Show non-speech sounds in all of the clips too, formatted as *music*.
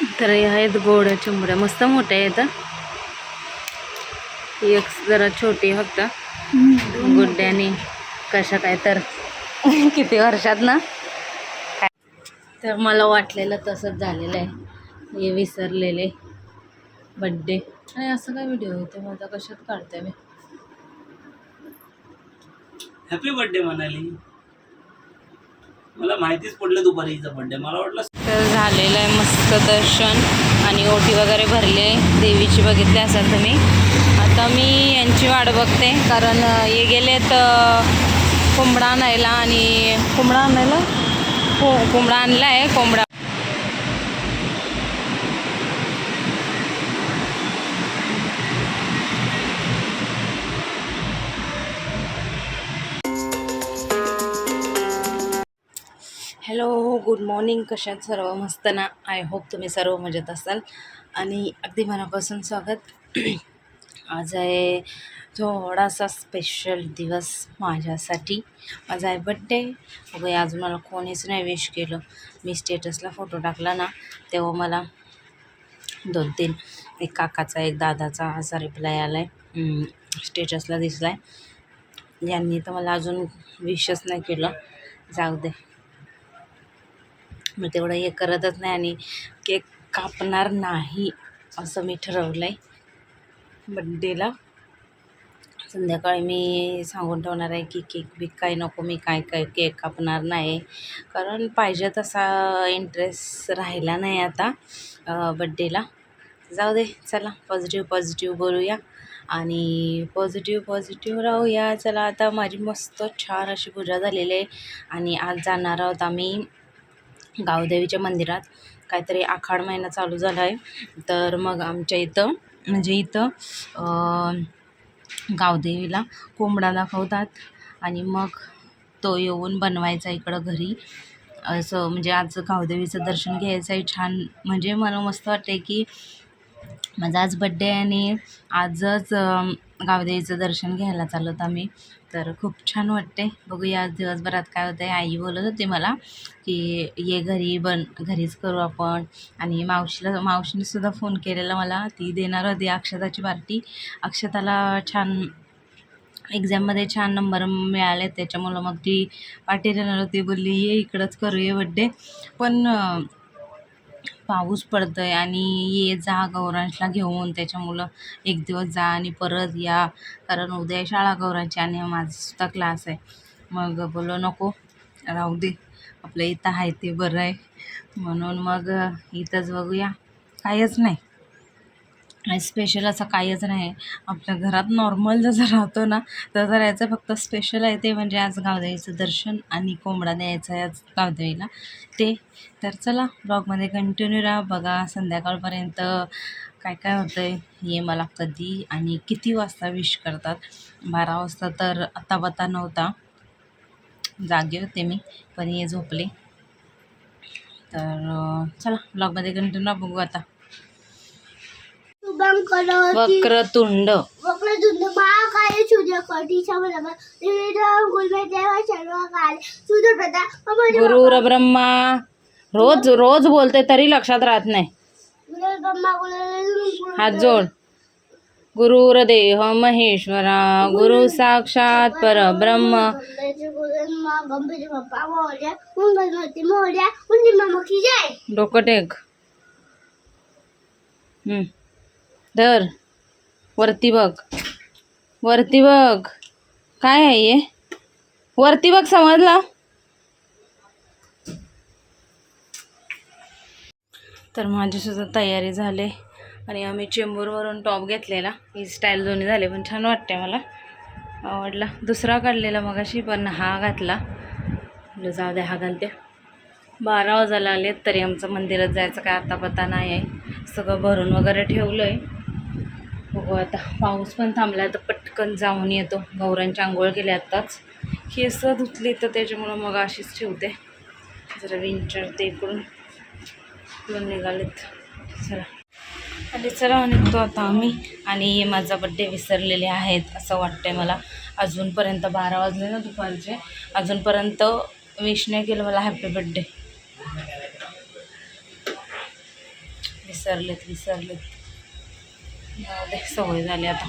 तर ह्या आहेत गोड चिंबड्या. मस्त मोठ्या आहेत एक जरा छोटी फक्त. गुड्ड्याने कशा काय तर. किती वर्षात ना? तर मला वाटलेलं तसंच झालेलं आहे. हे विसरलेले बड्डे आणि असं काय व्हिडिओ होते माझा कशात काढते मी? हॅपी बर्थडे म्हणाली मला माहितीच पडलं दुपारी हिचा बर्थडे मला वाटलं तर झालेलं आहे मस्त दर्शन आणि ओटी वगैरे भरले देवीची बघितली असाल तुम्ही. आता मी यांची वाट बघते कारण हे गेलेत कोंबडा आणायला आणि कोंबडा आणायला? को कोंबडा आणला आहे कोंबडा हॅलो गुड मॉर्निंग. कशात सर्व? मस्त ना? आय होप तुम्ही सर्व मजेत असाल. आणि अगदी मनापासून स्वागत. आज आहे थोडासा स्पेशल दिवस माझ्यासाठी. माझा आहे बड्डे अगं अजून मला कोणीच नाही विश केलं. मी स्टेटसला फोटो टाकला ना तेव्हा मला दोन तीन एक काकाचा एक दादाचा असा रिप्लाय आला आहे स्टेटसला दिसला आहे यांनी तर मला अजून विशच नाही केलं. जाऊ दे. मी तेवढं हे करतच नाही आणि केक कापणार नाही असं मी ठरवलं आहे बड्डेला संध्याकाळी मी सांगून ठेवणार आहे की केक बिक काय नको मी काय काय केक कापणार नाही. कारण पाहिजे तसा इंटरेस्ट राहिला नाही आता बड्डेला जाऊ दे चला पॉझिटिव्ह पॉझिटिव्ह बोलूया. आणि पॉझिटिव्ह पॉझिटिव्ह राहूया. चला आता माझी मस्त छान अशी पूजा झालेली आहे. आणि आज जाणार आहोत आम्ही गावदेवीच्या मंदिरात काहीतरी आखाड महिना चालू झाला आहे. तर मग आमच्या इथं म्हणजे इथं गावदेवीला कोंबडा दाखवतात. आणि मग तो येऊन बनवायचा इकडं घरी. असं म्हणजे आज गावदेवीचं दर्शन घ्यायचं आहे. छान म्हणजे मला मस्त वाटते की माझा आज बड्डे आहे आणि आजच गावदेवीचं दर्शन घ्यायला चाललो होतो आम्ही. तर खूप छान वाटते बघूया आज दिवसभरात काय होतं आहे आई बोलत होती मला की ये घरी बन घरीच करू आपण. आणि मावशीला मावशीनेसुद्धा फोन केलेला मला. ती देणार होती अक्षताची पार्टी. अक्षताला छान एक्झाममध्ये छान नंबर मिळाले. त्याच्यामुळं मग ती पार्टी देणार होती. बोलली ये इकडंच करूया बड्डे. पण पाऊस पडतो आहे आणि ये जा गौरांशला घेऊन त्याच्यामुळं एक दिवस जा आणि परत या. कारण उद्या शाळा गौरांची आणि माझासुद्धा क्लास आहे. मग बोललो नको राहू दे. आपलं इथं आहे ते बरं आहे. म्हणून मग इथंच बघूया. काहीच नाही. स्पेशल असं काहीच नाही. आपल्या घरात नॉर्मल जसं राहतो ना तसं राहायचं. फक्त स्पेशल आहे ते म्हणजे आज गावदेवीचं दर्शन आणि कोंबडा द्यायचा आहे आज गावदेवीला. ते तर चला ब्लॉगमध्ये कंटिन्यू राहा. बघा संध्याकाळपर्यंत काय काय होतं आहे हे मला कधी आणि किती वाजता विश करतात. बारा वाजता तर आता बता नव्हता. जागे होते मी पण हे झोपले. तर चला ब्लॉगमध्ये कंटिन्यू राहा. बघू आता. वक्रतुंड। वक्रतुंड महाकाय सूर्यकोटीच्या बरोबर विविध गुलमेदेव सर्व काल सूर्यप्रदा गुरुर ब्रह्मा रोज रोज बोलते तरी लक्षात राहत नाही. ब्रह्मा हात जोड. गुरुर देह महेश्वरा गुरु साक्षात परब्रह्म। गुरुमा गंभीर बाप्पा मोर्या मंगलमूर्ती मोर्या कुंडी मामाची जय। डोकं टेक. हम्म. धर. वरती बघ. वरती बघ. काय आहे वरती बघ समजला? तर माझी सुद्धा तयारी झाली. आणि आम्ही चेंबूरवरून टॉप घेतलेला. ही स्टाईल दोन्ही झाले पण छान वाटते मला. आवडला. दुसरा काढलेला मगाशी पण हा घातला. जाऊ द्या हा घालते. बारा वाजायला आले तरी आमचं मंदिरात जायचं काय आता पत्ता नाही आहे सगळं भरून वगैरे ठेवलं आहे बघू आता. पाऊस पण थांबला तर पटकन जाऊन येतो. गौरांची आंघोळ केली आत्ताच. केस धुतली तर त्याच्यामुळं मग अशीच ठेवते. जरा विंचर ते इकडून इकडून निघालेत. चला. आणि चला निघतो आता आम्ही. आणि माझा बड्डे विसरलेले आहेत असं वाटतंय मला. अजूनपर्यंत बारा वाजले ना दुपारचे. अजूनपर्यंत विश नाही केलं मला हॅपी बड्डे विसरलेत विसरलेत. सवय झाली आता.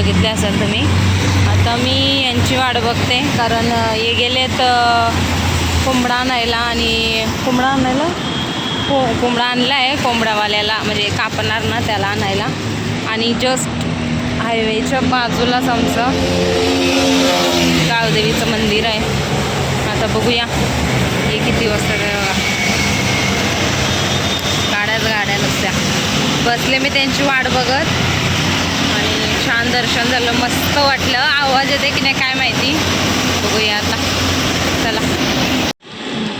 बघितली असाल तुम्ही. आता मी यांची वाट बघते कारण हे गेलेत कोंबडा आणायला आणि कोंबडा आणायला? को कोंबडा आणला आहे कोंबडावाल्याला म्हणजे कापणार ना त्याला आणायला. आणि जस्ट हायवेच्या बाजूलाच आमचं गावदेवीचं मंदिर आहे. आता बघूया हे किती वाजता गाड्याच गाड्या नुसत्या. बसले मी त्यांची वाट बघत. छान दर्शन झालं. मस्त वाटलं. आवाज येते की नाही काय माहिती. बघूया आता. चला.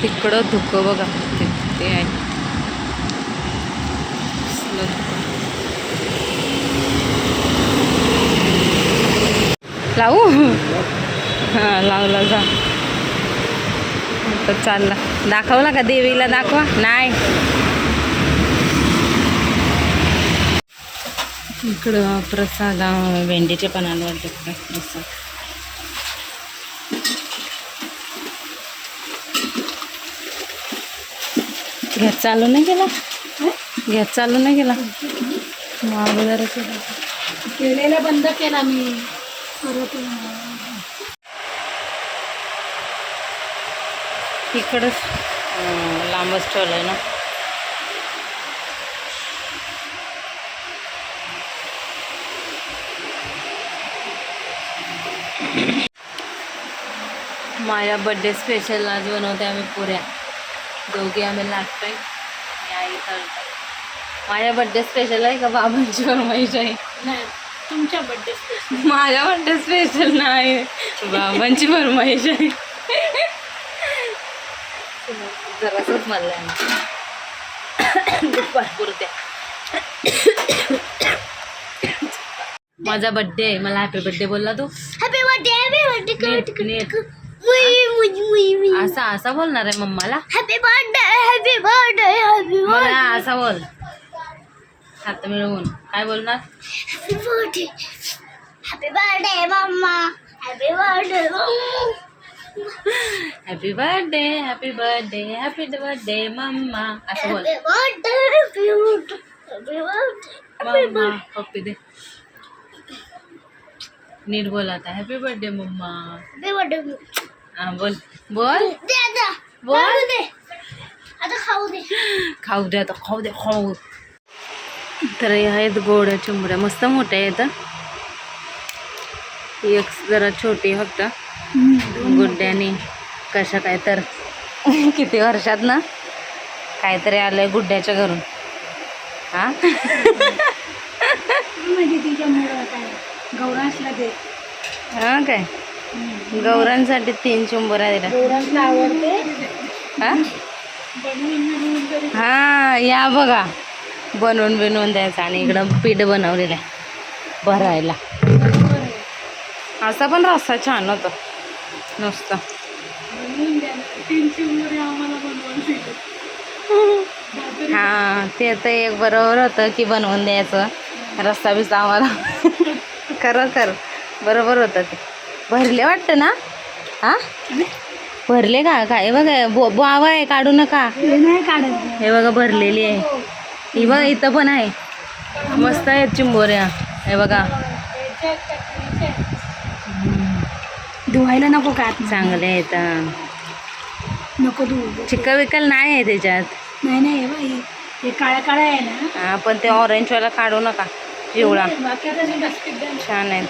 तिकडं धुकं बघा. ते ते आहे लावू? हां लावला जा. तर चालला. दाखवला का देवीला दाखवा? नाही. इकडं प्रसाद अं, भेंडीचे पण आणवं तिकडे प्रसाद गॅस चालू नाही केला? गॅस चालू नाही केला? अगोदर केलेला बंद केला मी. परत इकडंच लांबच ठेवलं आहे ना. माझ्या बड्डे स्पेशल आज बनवते आम्ही पुऱ्या. दोघे आम्ही लागतोय. आई माझ्या बड्डे स्पेशल आहे का बाबांची फरमाईश आहे नाही. तुमच्या बड्डे माझ्या बड्डे स्पेशल नाही. बाबांची फरमाईश आहे जरासच म्हणलं दुपार पुरत्या माझा बड्डे आहे. मला हॅपी बड्डे बोलला तू. हॅपी बर्थडे हॅपी बर्थडे असा असा बोलणार आहे मम्माला? Happy birthday happy birthday happy मला असा बोल. हात मिळवून. काय बोलणार? Happy birthday happy birthday mama. Happy birthday happy birthday happy birthday happy birthday mama. असं बोल. Happy birthday happy birthday happy mama पप्पी दे. नीट बोल आता. Happy birthday mamma. बर्थडे हा बोल. बोल. दे आता बोल. आता खाऊ दे. खाऊ दे आता खाऊ दे खाऊ. तर हे आहेत गोड्या चिंबड्या. मस्त मोठ्या आहेत. एक जरा छोटी फक्त. गुड्ड्याने. कशा काय तर. किती वर्षात ना. काहीतरी आलंय गुड्ड्याच्या घरून. हा? *laughs* गौरांशला दे. हा काय? गौरांसाठी तीन चुंबुरा गौरांशला आवडते? हा? हा या बघा. बनवून बिनवून द्यायचं आणि इकडं पीठ बनवलेलं आहे. भरायला. असा पण रस्सा छान होता. नुसतं हा ते तर एक बरोबर होतं की बनवून द्यायचं. रस्ता बिस्ता आम्हाला. खरं खरं. बरोबर होतं ते. भरले वाटतं ना? हा? भरले का? काय? बघा बो बावा आहे काढू नका. हे बघा भरलेली आहे. ही बघा इथं पण आहे. मस्त आहेत चिंबोऱ्या. हे बघा. धुवायला नको का चांगले आहेत हा. नको धुवू. चिकन विकल नाही आहे त्याच्यात. नाही नाही हे काळ्या काळ्या आहे ना? हा पण ते ऑरेंजवाला काढू नका. डस्टबिन छान आहेत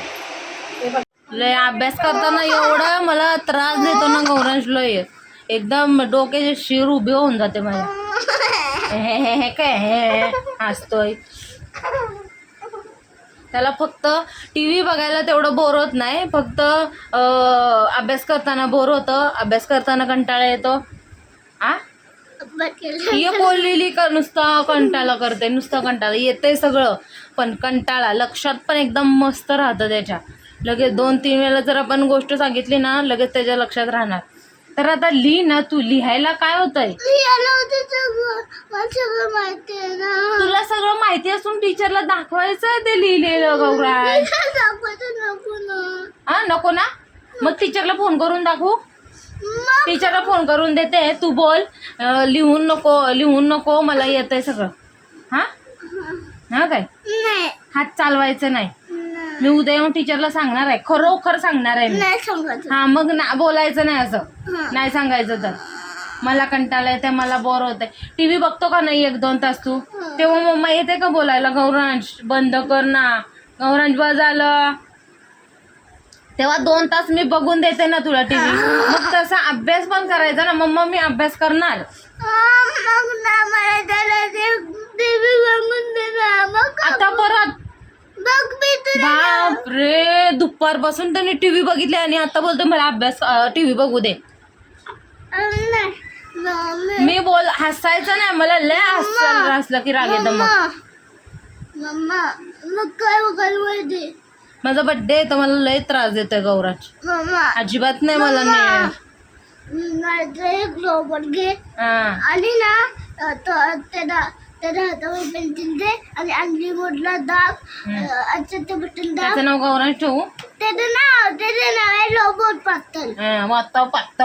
लय अभ्यास करताना एवढं मला त्रास देतो ना गौरांश लय. एकदम डोक्याचे शिर उभे होऊन जाते माझ्या हे हे *laughs* हे काय हे हसतोय. त्याला फक्त टी व्ही बघायला तेवढं बोर होत नाही. फक्त अभ्यास करताना बोर होतं. अभ्यास करताना कंटाळा येतो. आ? ये बोललेली का नुसतं कंटाळा करते? नुसतं कंटाळा. येते सगळं. पण कंटाळा लक्षात पण एकदम मस्त राहतं त्याच्या. लगेच दोन तीन वेळेला जर आपण गोष्ट सांगितली ना लगेच त्याच्या लक्षात राहणार. तर आता लिही ना तू लिहायला काय होतंय? आहे तुला सगळं माहिती असून टीचरला दाखवायचं ते लिहिलेलं ना. हा नको ना? मग टीचरला फोन करून दाखवू? टीचरला फोन करून देते. तू बोल. लिहून नको लिहून नको मला येतंय सगळं. हा? हा काय? नाही. हात चालवायचं नाही. मी उद्या येऊन टीचरला सांगणार आहे. खरोखर सांगणार आहे मी. हा मग ना बोलायचं नाही असं. हा. नाही सांगायचं तर. मला कंटाळा येते मला बोर होते टी व्ही बघतो का नाही एक दोन तास तू? तेव्हा मम्मा येते का बोलायला? गौरांश बंद कर ना. गौरांश बस झालं. तेव्हा दोन तास मी बघून देते ना तुला टीव्ही मग तसा अभ्यास पण करायचा ना. मम्मा मी अभ्यास करणार. आता परत. बाप रे दुपारपासून त्यांनी टीव्ही बघितले आणि आता बोलतो मला अभ्यास टीव्ही बघू दे. मी बोल हसायचं नाही मला लय हसायला हसलं की राग येतं मग. मम्मा काय माझा बड्डे आहे तर मला लय त्रास देतोय गौराज. मम्मा अजिबात नाही मला नाही एक रोबोट घे. हा. आणि ना तो- त्याला त्याच्या हातावर पेन्सिल दे आणि अंगली मोडला दाब. अच्छा ते बटन दाब. त्याचं नाव गौराज ठेवू? त्याचं नाव त्याचं नाव आहे रोबोट पातल हा, आता पात्त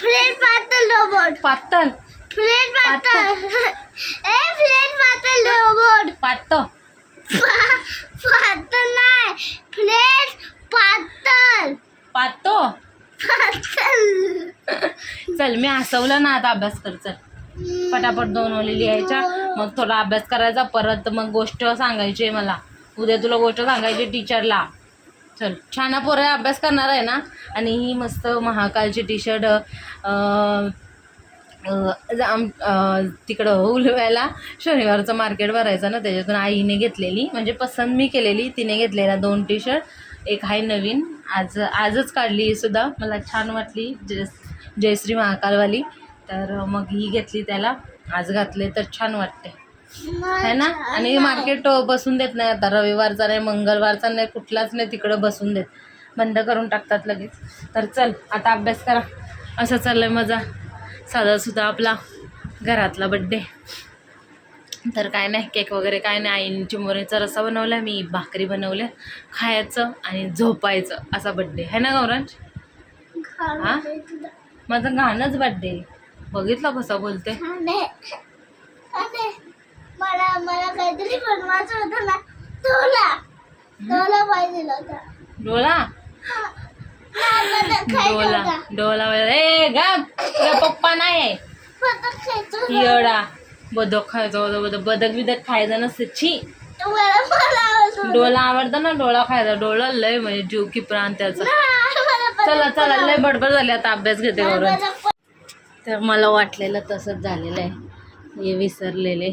फ्लेट पातल रोबोट. पात्तल फ्लेट पातल ए फ्लेट पातल रोबोट. पात्त पातल नाही फ्लेट पातल पात्तो पातल चल. मी हसवलं ना आता अभ्यास कर चल. पटापट दोन ओली लिहायच्या मग थोडा अभ्यास करायचा परत मग गोष्ट सांगायची आहे मला. उद्या तुला गोष्ट सांगायची टीचरला चल छान पोरं अभ्यास करणार आहे ना? आणि ही मस्त महाकालची टी शर्ट तिकडं उलवायला शनिवारचं मार्केट भरायचं ना त्याच्यातून आईने घेतलेली. म्हणजे पसंत मी केलेली तिने घेतलेला दोन टी शर्ट एक आहे नवीन. आज आजच काढली ही सुद्धा. मला छान वाटली जय जयश्री महाकालवाली. तर मग ही घेतली त्याला. आज घातले तर छान वाटते. है ना? आणि मार्केट बसून देत नाही आता. रविवारचा नाही मंगळवारचा नाही कुठलाच नाही तिकडं बसून देत. बंद करून टाकतात लगेच. तर चल आता अभ्यास करा. असं चाललंय मजा. साधा सुद्धा आपला घरातला बड्डे तर काय नाही केक वगैरे काय नाही. आईने चिंबोरीचा रस्सा बनवला मी भाकरी बनवल्या. खायचं आणि झोपायचं. असा बड्डे है ना गौरांश हा? माझं गाणंच बड्डे बघितलं कसं बोलते? आणि आणि मला मला काहीतरी बनवायचं होतं ना. तुला. तुला पाहिजे होता. डोला डोला डोला ए गा पप्पा नाही. येडा. बदक खायचं होतं बदक. बदक बिदक खायचं नसते. छी. मला आवडत. होतं. डोला आवडतं ना डोळा खायचा. डोळा लय म्हणजे जीव की प्राण त्याचा. चला चला लय बडबड झाली. आता अभ्यास घेते पण- तर मला वाटलेलं तसंच झालेलं आहे. हे विसरलेले.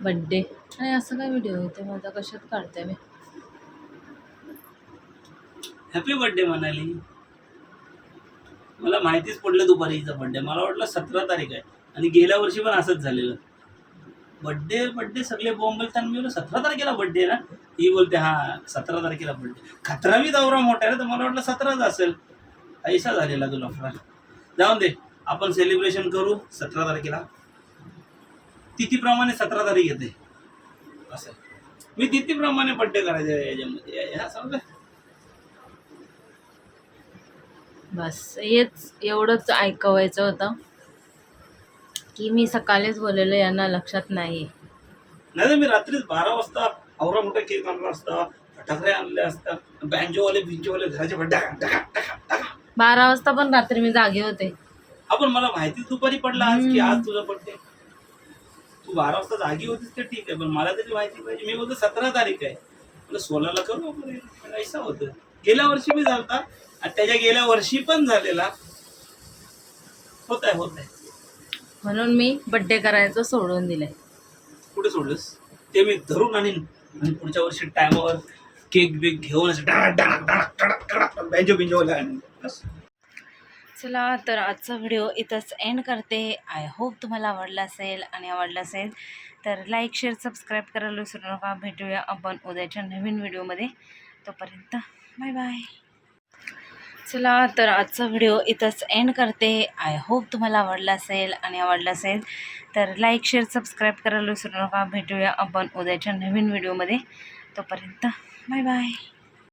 बड्डे आणि असं काय व्हिडिओ होते माझा कशात काढते मी? हॅपी बर्थडे म्हणाली मला माहितीच पडलं दुपारी हिचा बर्थडे मला वाटलं सतरा तारीख आहे. आणि गेल्या वर्षी पण असंच झालेलं. बड्डे बड्डे सगळे बोंबलताना मी सतरा तारखेला बड्डे ना? ही बोलते हा सतरा तारखेला बड्डे खतरावी दौरा मोठा आहे ना तर मला वाटलं सतराच असेल. ऐसा झालेला तुला लफडा जाऊन दे आपण सेलिब्रेशन करू सतरा तारखेला. तिथीप्रमाणे सतरा तारीख येते. असं मी तिथीप्रमाणे बड्डे करायचे याच्यामध्ये. ह्या समजा बस हेच एवढंच ऐकवायचं होतं. की मी सकाळीच बोललेलं यांना लक्षात नाही. नाही तर मी रात्रीच बारा वाजता आवरा मोठा केक आणला असता फटाकडे आणले असता बँजोवाले बिंजोवाले घराचे डका बारा वाजता पण रात्री मी जागे होते. आपण मला माहितीच दुपारी पडला आज की आज तुझा बर्थडे तू बारा वाजता जागी होतीस ते ठीक आहे पण मला तरी माहिती पाहिजे. मी बोलतो सतरा तारीख आहे. मला सोळाला करू आपण? ऐसा होतं. गेल्या वर्षी मी झालता आणि त्याच्या गेल्या वर्षी पण झालेला. होत आहे होत आहे म्हणून मी बड्डे करायचं सोडून दिलंय. कुठे सोडलंस? ते मी धरून आणीन आणि पुढच्या वर्षी टायमावर केक बिक घेऊन असं बँजो चला तर आजचा व्हिडिओ इथंच एंड करते. आय होप तुम्हाला आवडला असेल आणि आवडला असेल तर लाईक शेअर सबस्क्राईब करायला विसरू नका. भेटूया आपण उद्याच्या नवीन व्हिडिओमध्ये तोपर्यंत बाय बाय चला तर आजचा व्हिडिओ इथंच एंड करते. आय होप तुम्हाला आवडला असेल आणि आवडला असेल तर लाईक शेअर सबस्क्राईब करायला विसरू नका. भेटूया आपण उद्याच्या नवीन व्हिडिओमध्ये तोपर्यंत बाय बाय